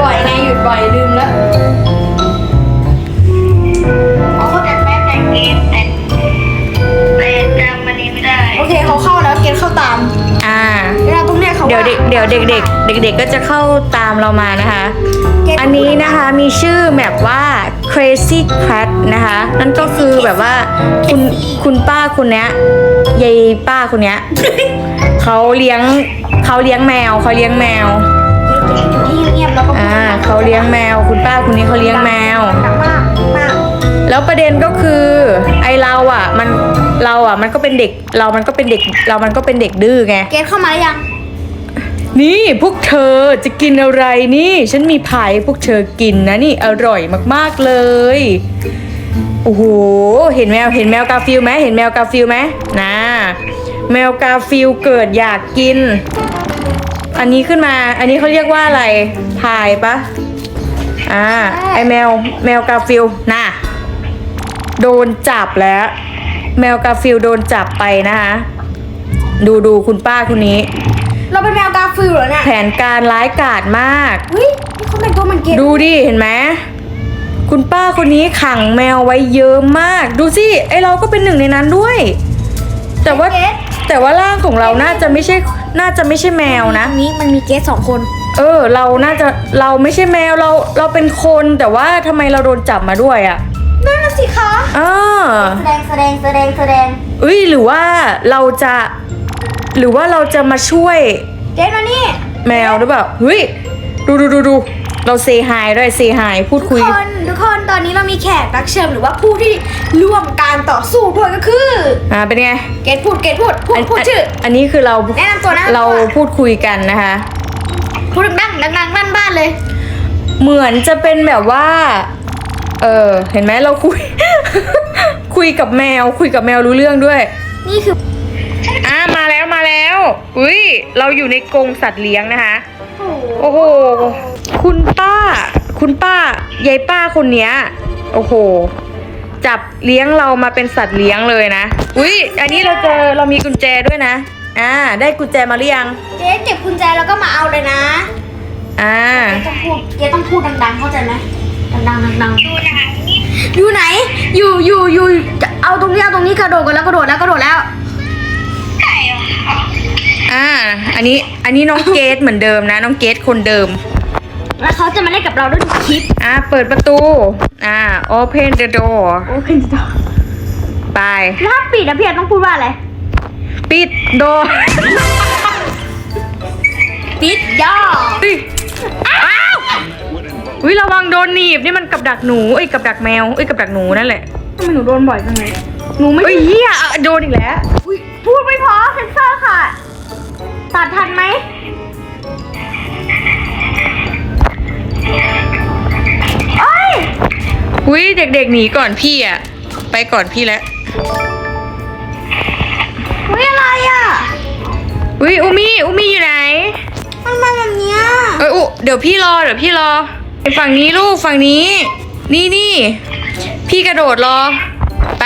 บ่อยไงหยุดบ่อยลืมแล้วเขาก็จะแม่แต่เกมแต่แต่จำมันนี้ไม่ได้ โอเคเขาเข้าแล้วเกณฑ์เข้าตามอ่า เวลาตรงเนี้ยเขาเดี๋ยวเด็กเดี๋ยวเด็กเด็กเด็กเด็กๆก็จะเข้าตามเรามานะคะ อันนี้นะคะมีชื่อแบบว่า crazy cat นะคะ นั่นก็คือแบบว่าคุณคุณป้าคนเนี้ยยายป้าคนเนี้ย เขาเลี้ยงเขาเลี้ยงแมวเขาเลี้ยงแมวอยู่ ที่เงียบๆแล้วก็อ่าเขาเลี้ยงแมว คุณป้าคนนี้เขาเลี้ยงแมว ดังมากมากแล้วประเด็นก็คือ ไอเราอะ มันเราอะ มันก็เป็นเด็กเรามันก็เป็นเด็กเรามันก็เป็นเด็กดื้อไง เกณฑ์เข้ามาหรือยังนี่พวกเธอจะกินอะไรนี่ ฉันมีพายให้พวกเธอกินนะนี่อร่อยมากๆเลยโอ้โหเห็นแมวเห็นแมวกาฟิลไหมเห็นแมวกาฟิลไหมนะแมวกาฟิลเกิดอยากกิน อันนี้ขึ้นมา อันนี้เขาเรียกว่าอะไรพายปะอ่า ไอแมว แมวกาฟิลน่ะ โดนจับแล้ว แมวกาฟิลโดนจับไปนะคะ ดูดูคุณป้าคนนี้ เราเป็นแมวกาฟิลเหรอเนี่ยแผนการร้ายกาจมาก เฮ้ยนี่เขาเป็นตัวเหมันเกณฑ์ดูดิเห็นไหม คุณป้าคนนี้ขังแมวไว้เยอะมาก ดูสิ ไอเราก็เป็นหนึ่งในนั้นด้วย แต่ว่า แต่ว่าร่างของเราน่าจะไม่ใช่น่าจะไม่ใช่แมวนะ อันนี้มันมีเกสสองคน เออ เราน่าจะเราไม่ใช่แมวเราเราเป็นคนแต่ว่าทำไมเราโดนจับมาด้วยอะ่ะนั่นน่ะสิคะ อ่าแสดงแสดงแสดงแสดงเอ้ยหรือว่าเราจะ หรือว่าเราจะมาช่วย เกสมานี่ แมวหรือเปล่าเฮ้ยดูดูดูดู เราเซฮายด้วยเซฮายพูดทุกคุยคนทุกคนตอนนี้เรามีแขกรับเชิญหรือว่าผู้ที่ร่วมการต่อสู้ด้วยก็คือ อ่าเป็นไงเกสพูดเกสพูดพูดพูดชื่อ อันนี้คือเราแนะนำตัวแนะนำตัวเราพูดคุยกันนะคะ พูดดังๆดังๆบ้านบ้านๆเลย เหมือนจะเป็นแบบว่า เออเห็นไหมเราคุย คุยกับแมว คุยกับแมวรู้เรื่องด้วย นี่คืออ่ามาแล้วมาแล้ว อุ้ยเราอยู่ในกรงสัตว์เลี้ยงนะคะ โอ้โหโอ้โห คุณป้า คุณป้ายายป้าคนเนี้ย โอ้โห จับเลี้ยงเรามาเป็นสัตว์เลี้ยงเลยนะ อุ้ยอันนี้เราเจอเรามีกุญแจด้วยนะ อ่า ได้กุญแจมาหรือยังเกสเก็บกุญแจแล้วก็มาเอาเลยนะ อ่าเกสต้องพูดเกสต้องพูดดังๆ เข้าใจไหมดังๆดังดูหนังนี่ๆอยู่ไหน อยู่อยู่อยู่ เอาตรงนี้เอาตรงนี้กระโดดกันแล้วกระโดดแล้วกระโดดแล้วไก่เหรอ อ่า อันนี้ อันนี้น้องเกดเหมือนเดิมนะ น้องเกดคนเดิม แล้วเขาจะมาเล่นกับเราด้วยทุกคลิป อ่า เปิดประตู อ่า open the door โอเคจ้ะไปแล้วถ้าปิดนะพี่แอนต้องพูดว่าอะไร ปิด door ปิดย่ออุ๊ยอ้าววิระวังโดนหนีบนี่มันกับดักหนูเอ้ยกับดักแมวเอ้ยกับดักหนูนั่นแหละทำไมหนูโดนบ่อยจังเลย หนูไม่เฮ้ยเฮียอะโดนอีกแล้ว อุ๊ยพูดไม่พอเซนเซอร์ค่ะ ตัดทันไหมเอ้ย อุ้ยเด็กๆหนีก่อนพี่อะไปก่อนพี่แล้วเฮ้ยอะไรอะ อุ้ยอุมี่อุมี่อยู่ไหน มันมาแบบเนี้ยเอ้ยอุเดี๋ยวพี่รอเดี๋ยวพี่รอไปฝั่งนี้ลูกฝั่งนี้ นี่นี่พี่กระโดดรอไป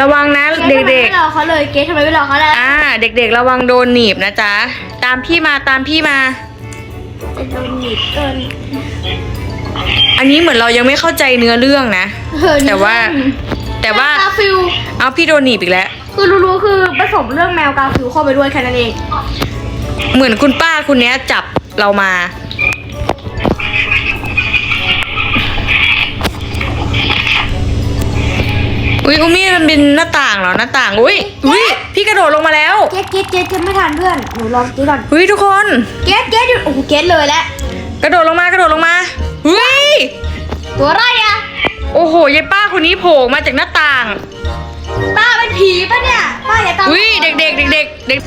ระวังนะเกเด็ทำไมกไม่รอเขาเลยเกททำไมไม่รอเขาเลยๆอ่า เด็กๆ ระวังโดนหนีบนะจ๊ะ ตามพี่มาตามพี่มา จะโดนหนีบเกินอันนี้เหมือนเรายังไม่เข้าใจเนื้อเรื่องนะ เออแต่ว่า แต่ว่า กาฟิลเอาพี่โดนหนีบอีกแล้ว คือรู้ๆคือผสมเรื่องแมวกาฟิลเข้าไปด้วยแค่นั้นเอง เหมือนคุณป้าคนเนี้ยจับเรามา อุ้ยอุมี่มันเป็นหน้าต่างเหรอหน้าต่างอุ้ยอุ้ยพี่กระโดดลงมาแล้วเกทเกทเกทเกทไม่ทันเพื่อนหนูลองเกทก่อนอุ้ยทุกคนเกทเกทหยุดโอ้โหเกทเลยแล้วกระโดดลงมากระโดดลงมาอุ้ยตัวอะไรอะโอ้โหยายป้าคนนี้โผล่มาจากหน้าต่างป้าเป็นผีปะเนี่ยป้าอย่าตามอุ้ยเด็กเด็กเด็กเด็กเด็ก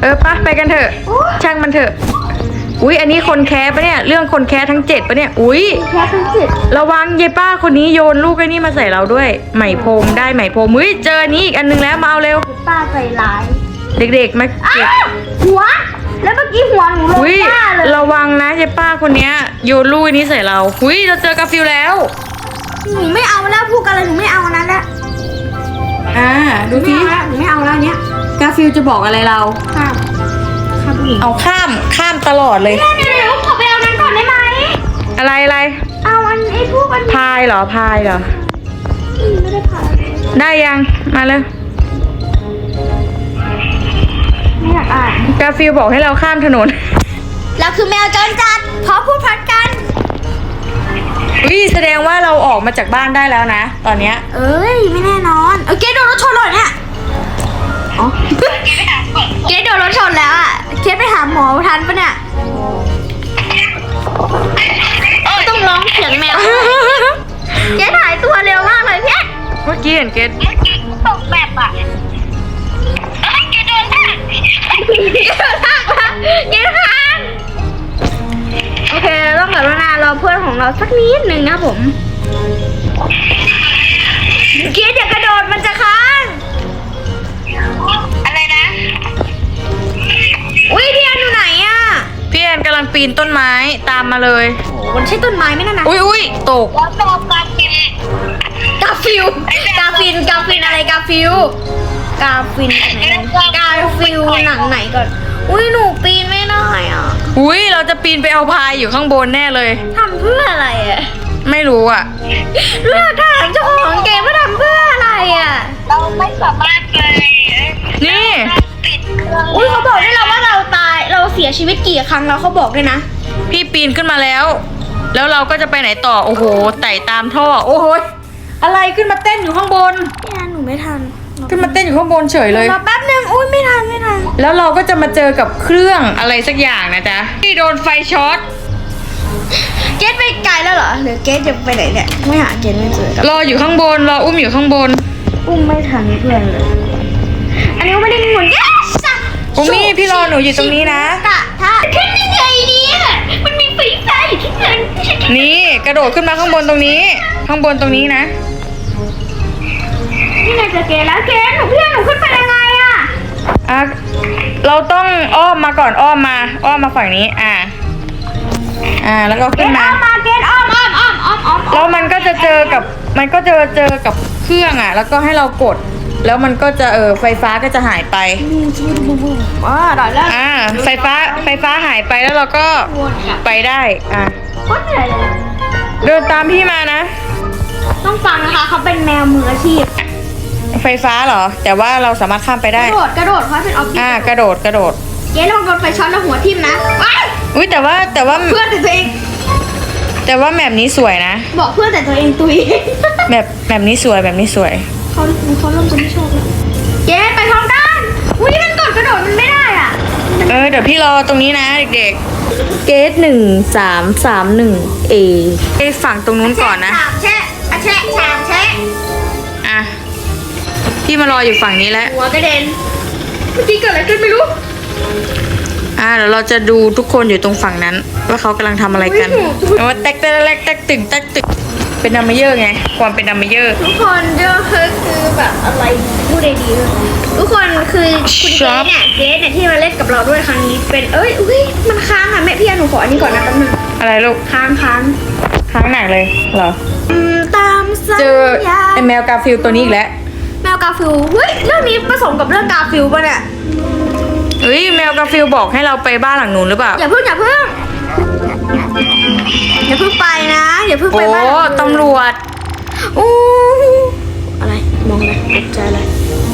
เออปะไปกันเถอะโอ้ยช่างมันเถอะ อุ้ยอันนี้คนแค้ปะเนี่ย เรื่องคนแค้ทั้งเจ็ดปะเนี่ย อุ้ยแค่คือจิตระวังยายป้าคนนี้โยนลูกไอ้นี่มาใส่เราด้วย ไหมพรมได้ไหมพรมอุ้ยเจออันนี้อีกอันนึงแล้วมาเอาเร็ว ป้าใจร้ายเด็กๆมาอ้าเก็บวหัว แล้วเมื่อกี้หัวหนูลงอุ้ยป้าเลยระวังนะยายป้าคนเนี้ยโยนลูกไอ้นี้ใส่เราอุ้ยเราเจอกาฟิลแล้ว หนูไม่เอาแล้วพูดกันเลยหนูไม่เอาอันนั้นแล้วอ่าหนูไม่เอาแล้วหนูไม่เอาแล้วอันเนี้ยกาฟิลจะบอกอะไรเราข้ามข้ามผู้หญิง เอาข้ามข้ามตลอดเลย เดี๋ยวเดี๋ยวอะไรอะไรเอาอันไอ้พวกอันนี้พายเหรอพายเหรอไม่ได้ผ่านได้ยังมาเลยไม่อยากอ่านกาฟิลบอกให้เราข้ามถนนเราคือแมวจรจัดเพราะพูดพร้อมกัน วิแสดงว่าเราออกมาจากบ้านได้แล้วนะ ตอนเนี้ย เอ้ย ไม่แน่นอน เออเกดโดนรถชนเลยเนี่ยอ๋อเกดไปหาก่อนเกดโดนรถชนแล้วอะ เกดไปหาหมอทันปะเนี่ยต้องร้องเสียงแมวเกดหายตัวเร็วมากเลยพี่เมื่อกี้เห็นเกตเมื่อกี้ตกแบบอะเอ้ยเกดเดินผ่านเกดทางมาเกดทางโอเคเราต้องกรุณารอเพื่อนของเราสักนิดหนึ่งนะผมเกดอย่ากระโดดมันจะค้า กำลังปีนต้นไม้ตามมาเลย โอ้มันใช่ต้นไม้ไหมนั่นนะอุ้ยอุ้ยตก แล้วตกกันกินกาฟิลกาฟินกาฟินอะไรกาฟิลกาฟินไหนนะกาฟิลหนังไหนก่อน อุ้ยหนูปีนไม่ได้อะอุ้ยเราจะปีนไปเอาพายอยู่ข้างบนแน่เลย ทำเพื่ออะไรอะไม่รู้อะเลือกถามเจ้าของเกมว่าทำเพื่ออะไรอะ เราไม่สามารถเลยนี่ ปิดเครื่องอุ้ยเขาบอกด้วยเราว่าเราตาย เราเสียชีวิตกี่ครั้งแล้วเขาบอกด้วยนะ พี่ปีนขึ้นมาแล้ว แล้วเราก็จะไปไหนต่อ โอ้โห ไต่ตามท่อ โอ้โหยอะไรขึ้นมาเต้นอยู่ข้างบน พี่แอนหนูไม่ทันขึ้นมาเต้นอยู่ข้างบนเฉยเลย รอแป๊บนึงอุ้ยไม่ทันไม่ทัน แล้วเราก็จะมาเจอกับเครื่องอะไรสักอย่างนะจ๊ะ ที่โดนไฟช็อต เกตไปไกลแล้วเหรอหรือเกตจะไปไหนเนี่ยไม่หาเกตไม่เจอรออยู่ข้างบน รออุ้มอยู่ข้างบน อุ้มไม่ทันเพื่อนเลย อันนี้ก็ไม่ได้หมุน yes อุ้มมี่พี่รอหนูอยู่ตรงนี้นะ กะถ้าขึ้นยังไงเนี่ย มันมีไฟฟ้าอยู่ที่เงินนี่กระโดดขึ้นมาข้างบนตรงนี้ ข้างบนตรงนี้นะ นี่ไงเจอเกตแล้วเกตหนูเพื่อนหนูขึ้นไปยังไงอะอะเราต้องอ้อมมาก่อนอ้อมมา อ้อมมาฝั่งนี้ อ่า อ่าแล้วก็เกขึ้นตอ้มา อมมาเกตอ้อมอ้อมอ้อมอ้อมอ้อมแล้วมันก็จะเจอกับมันก็จะเจอกับเครื่องอะ แล้วก็ให้เรากด แล้วมันก็จะเออไฟฟ้าก็จะหายไปอ่าได้แล้วอ่าไฟฟ้าไฟฟ้าหายไปแล้วเราก็ไปได้อะโคตรเหนื่อยเลยเดินตามพี่มานะ ต้องฟังนะคะเขาเป็นแมวมืออาชีพ ไฟฟ้าเหรอ แต่ว่าเราสามารถข้ามไปกได้ระโดดกระโดดเพราะเป็นออบบี้อ่ากระโดดกระโดดเกตลองโดนไฟช็อตแล้วหัวทิ่มนะว้ายอุ้ยแต่ว่าแต่ว่าเพื่อนแต่ตัวเอง แต่ว่าแมปนี้สวยนะ บอกเพื่อนแต่ตัวเองตุยแบบแบบนี้สวยแบบนี้สวย เขาเขาเริ่มจะไม่ชอบแล้วเกตไปพร้อมกันอุ้ยมันกดกระโดดมันไม่ได้อะ เออเดี๋ยวพี่รอตรงนี้นะเด็กๆ เกตหนึ่งสามสามหนึ่งเอไปฝั่งตรงนู้นก่อนนะสามแชะอะแชะสามแชะอะพี่มารออยู่ฝั่งนี้แล้วหัวกระเด็นเมื่อกี้เกิดอะไรขึ้นไม่รู้อะเดี๋ยวเราจะดูทุกคนอยู่ตรงฝั่งนั้น ว่าเขากำลังทำอะไรกันเอาว่าแตกแตกแตกแตกตึงแตกตึง เป็นดัมเมเยอร์ไง ความเป็นดัมเมเยอร์ ทุกคนก็คือคือแบบอะไรพูดได้ดีเลยทุกคนคือคุณเกครัสบเนี่ยเกสเนี่ยที่มาเล่นกับเราด้วยครั้งนี้เป็นเอ้ยอุ้ยมันค้างอะแม่พี่อนุขออันนี้ก่อนนะแป๊บนึงอะไรลูก ค้างค้างค้างหนักเลยเหรออืมตามสัญเจอญาไอแมวกาฟิลตัวนี้อีกแล้วแมวกาฟิลเฮ้ยเรื่องนี้ผสมกับเรื่องกาฟิลป่ะเนี่ยเฮ้ยแมวกาฟิลบอกให้เราไปบ้านหลังนู้นหรือเปล่า อย่าเพิ่งอย่าเพิ่ง อย่าเพิ่งไปนะ อย่าเพิ่งโอ้ไปบ้านหลังนู้นตำรวจอู้อะไร มองอะไรตกใจอะไร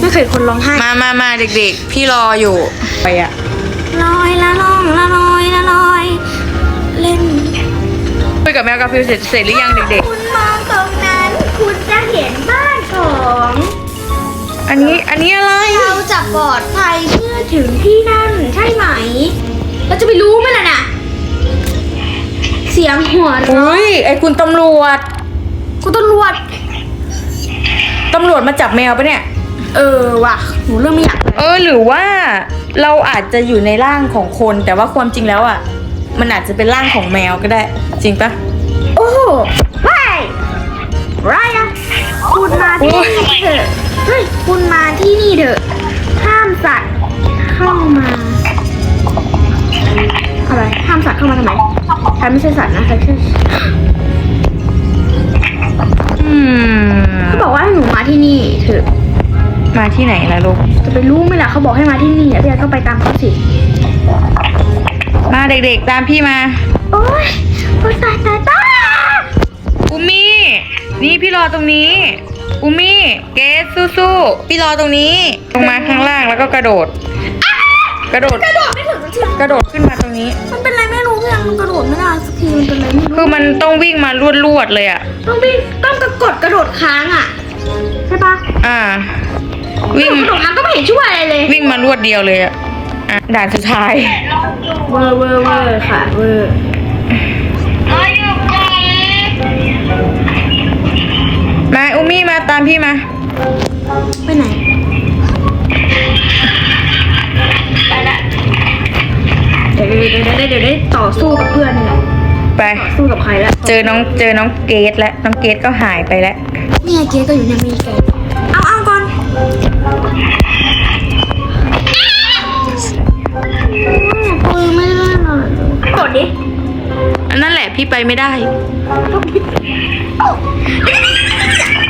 ไม่เคยคนร้องไห้มามามาเด็กๆ พี่รออยู่ ไปอะลอยละล่องละลอยละลอย เล่นคุยกับแมวกาฟิลเสร็จเสร็จหรือยังเด็ก คุณมองตรงนั้น คุณจะเห็นบ้านของๆ อันนี้อันนี้อะไร เราจะปลอดภัยเมื่อถึงที่นั่นใช่ไหม เราจะไปรู้ไหมล่ะน่ะ เสียงหัวเราะอุ้ยไอคุณตำรวจ คุณตำรวจ ตำรวจมาจับแมวปะเนี่ย เออว่ะหนูเริ่มไม่อยากเลยเออหรือว่าเราอาจจะอยู่ในร่างของคน แต่ว่าความจริงแล้วอะ มันอาจจะเป็นร่างของแมวก็ได้ จริงปะโอ้โหว้ายไรอะคุณมาที่นี่เถอะเฮ้ยคุณมาที่นี่เถอะ ห้ามสัตว์เข้ามา อะไรห้ามสัตว์เข้ามาทำไมฉันไม่ใช่สัตว์นะฉันแค่อืมเขาบอกว่าให้หนูมาที่นี่เถอะมาที่ไหนล่ะลูก จะไปรู้ไหมล่ะเขาบอกให้มาที่นี่อะพี่แอนก็ไปตามเขาสิ มาเด็กๆ ตามพี่มา โอ้ยโอ้ยตายตายตายอุมี่ นี่พี่รอตรงนี้ อุมี่ เกสสู้ๆ พี่รอตรงนี้ ลงมาข้างล่างแล้วก็กระโดด กระโดด กระโดดไม่ถึงสักทีกระโดดขึ้นมาตรงนี้ มันเป็นอะไรไม่รู้พี่อันมันกระโดดไม่ได้สักทีมันเป็นอะไรไม่รู้คือมันต้องวิ่งมาลวดๆเลยอะ ต้องวิ่งต้องกระกดกระโดดค้างอะใช่ปะอ่า วิ่งกระโดดค้างก็ไม่เห็นช่วยอะไรเลย วิ่งมารวดเดียวเลยอะอะด่านสุดท้าย เวอร์เวอร์เวอร์ค่ะเวอร์เราอยู่ก่อนมาอุมี่มาตามพี่มา ไปไหน ดี๋ยวเดี๋ยวได้เดี๋ยวได้ต่อสู้กับเพื่อนนี่แหละไปต่อสู้กับใครแล้วเจอน้องเจอน้องเกดแล้วน้องเกดก็หายไปแล้วนี่ไงเก๊ก็อยู่ในมีแกเอาเอาก่อนปืนไม่ได้เลยกดดิอันนั่นแหละพี่ไปไม่ได้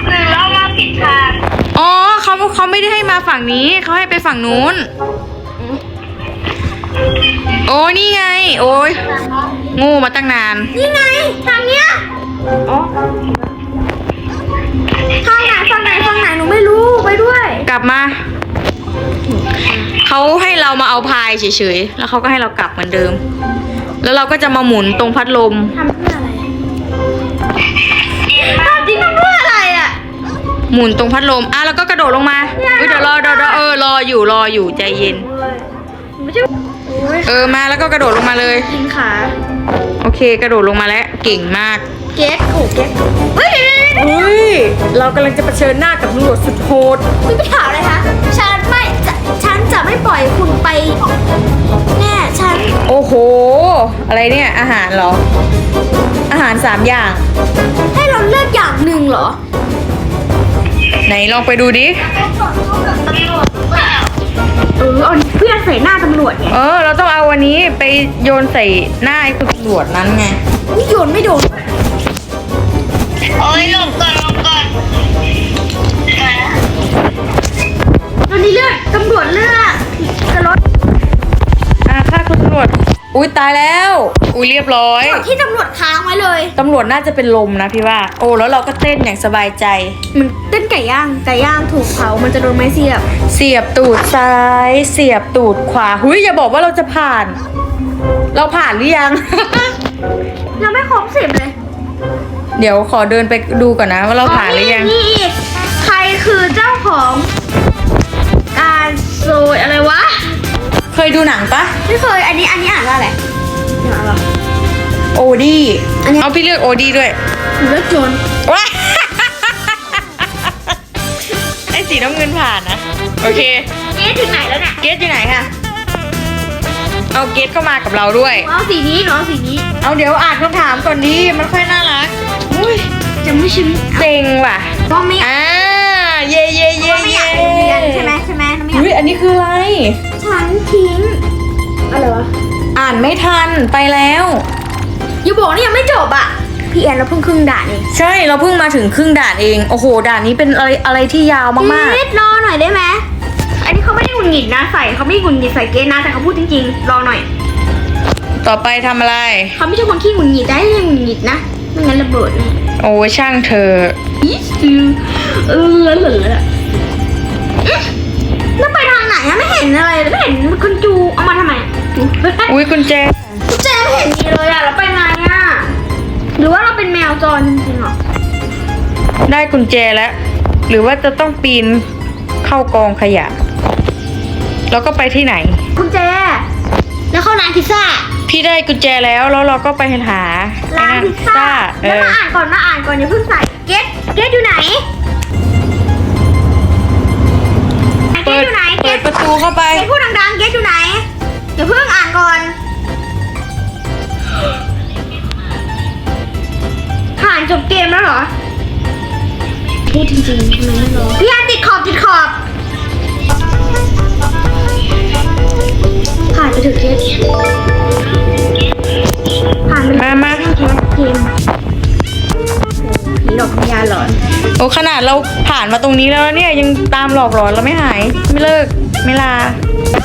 หรือเรามาผิดทางอ๋อเขาเขาไม่ได้ให้มาฝั่งนี้เขาให้ไปฝั่งนู้น โอ้นี่ไง โอ้ยโงูมาตั้งนาน นี่ไงทางเนี้ยอ๋อทางไหนฝั่งไหนฝั่งไหนหนูไม่รู้ไปด้วย กลับมา เขาให้เรามาเอาพายเฉยๆ แล้วเขาก็ให้เรากลับเหมือนเดิม แล้วเราก็จะมาหมุนตรงพัดลม ทำเพื่ออะไรทำจริงทำเพื่ออะไรอะ หมุนตรงพัดลม อะแล้วก็กระโดดลงมาเอ้ยเดี๋ยวรอเดี๋ยวรอเออรออยู่รออยู่ใจเย็น ไม่ใช่โอ้ ยเออมาแล้วก็กระโดดลงมาเลยกินขาโอเค กระโดดลงมาแล้วเก่งมากเก็ตโอ้เก็ตเฮ้ยเดี๋ยวเดี๋ยวเดี๋ยวเฮ้ยเรากำลังจะเผชิญหน้ากับตำรวจสุดโหดคุณไปถามอะไรคะฉันไม่จะฉันจะไม่ปล่อยคุณไปแน่ฉันโอ้โห อะไรเนี่ยอาหารเหรอ อาหารสามอย่าง ให้เราเลือกอย่างหนึ่งเหรอ ไหนลองไปดูดิ เปล่าเออเอาเพื่อนใส่หน้าตำรวจไงเออ เราต้องเอาวันนี้ไปโยนใส่หน้าไอ้คุณตำรวจนั้นไง นี่โยนไม่โดน โอ้ยหลบก่อน อุ้ยตายแล้ว อุ้ยเรียบร้อยที่ตำรวจค้างไว้เลย ตำรวจน่าจะเป็นลมนะพี่ว่า โอ้แล้วเราก็เต้นอย่างสบายใจ มันเต้นไก่ย่างไก่ย่างถูกเผามันจะโดนไม้เสียบ เสียบตูดซ้าย เสียบตูดขวาหุยอย่าบอกว่าเราจะผ่าน เราผ่านหรือยังยังไม่ครบสิบเลย เดี๋ยวขอเดินไปดูก่อนนะ ว่าเราผ่านหรือยังนี่อีก ยดูหนังปะไม่เคย อันนี้ อันนี้อ่านว่าอะไรอ่านว่าอะไรโอดี้อันนี้ เอาพี่เลือกโอดี้ด้วยหนูเลือกโจรว้าไอ้สีน้ำเงินผ่านนะ โอเค เอ๊ะถึงไหนแล้วเนี่ยเกสอยู่ไหนคะเอาเกสเข้ามากับเราด้วยหนูเอาสีนี้หนูเอาสีนี้ เอาเดี๋ยวอ่านคำถามก่อนดีมันค่อยน่ารักอุ้ยจะไม่ชิมเซ็งว่ะเพราะไม่อยากอ่าเย่เย่เพเย่ราะไม่อเย่ยากเรียนใช่ไหมใช่ไหมหนูไม่อยาก อุ้ยอันนี้คืออะไรฉัน ทิ้ง อะไรวะ อ่านไม่ทันไปแล้ว อย่าบอกนี่ยังไม่จบอะ พี่แอนเราเพิ่งครึ่งด่านเองใช่เราเพิ่งมาถึงครึ่งด่านเอง โอ้โห ด่านนี้เป็นอะไรอะไรที่ยาวมากนิดรอหน่อยได้ไหมอันนี้เขาไม่ได้หงุดหงิดนะใส่เขาไม่ได้หงุดหงิดใส่เกณฑ์นะแต่เขาพูดจริงๆรอหน่อยๆ ต่อไปทำอะไร เขาไม่ใช่คนขี้หงุดหงิดได้ยังหงุดหงิดนะไม่งั้นระเบิดแน่โอ้ยช่างเธอะอีซิวเออเหลือแล้วไปทางไห นอะไม่เห็นอะไรเลยไม่เห็นคุณจูเอามาทำไมจูอุ้ยกุญแจคุณเจไม่เห็นมีเลยอะแล้วไปไงอะหรือว่าเราเป็นแมวจรจริงๆเหรอได้กุญแจแล้ว หรือว่าจะต้องปีนเข้ากองขยะ แล้วก็ไปที่ไหนคุณเจแล้วเข้าร้านพิซซ่าพี่ได้กุญแจแล้วแล้วเราก็ไปหาร้านพิซซ่าเอแล้วอมาอ่านก่อนมาอ่านก่อนอย่าเพิ่งใส่เกตเกตอยู่ไหน เกเปิตดอยู่ไหนเกเปิตดประตูเข้าไป เกตพูดดังๆเกตอยู่ไหนอย่าเพิ่งอ่านก่อน ผ่านจบเกมแล้วเหรอ พูดจริงๆทำไมไม่รอพี่อันติดขอบติดขอบ ผ่านไปถึงเกตผ่านไปมามา ดเราผ่านมาตรงนี้แล้วเนี่ยยังตามหลอกหลอนเราไม่หาย ไม่เลิกไม่ลา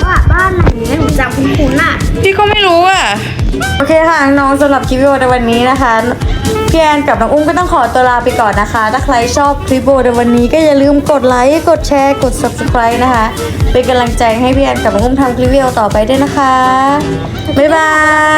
ว่าบ้านหลังนี้หนูจำคุ้นๆน่ะ พี่ก็ไม่รู้อะ โอเคค่ะน้องๆสำหรับคลิปวิดีโอในวันนี้นะคะพี่แอนกับน้องอุ้มก็ต้องขอตัวลาไปก่อนนะคะ ถ้าใครชอบคลิปวิดีโอในวันนี้ก็อย่าลืมกดไลค์กดแชร์กด subscribe นะคะ เป็นกำลังใจให้พี่แอนกับน้องอุ้มทำคลิปวิดีโอต่อไปด้วยนะคะบ๊ายบาย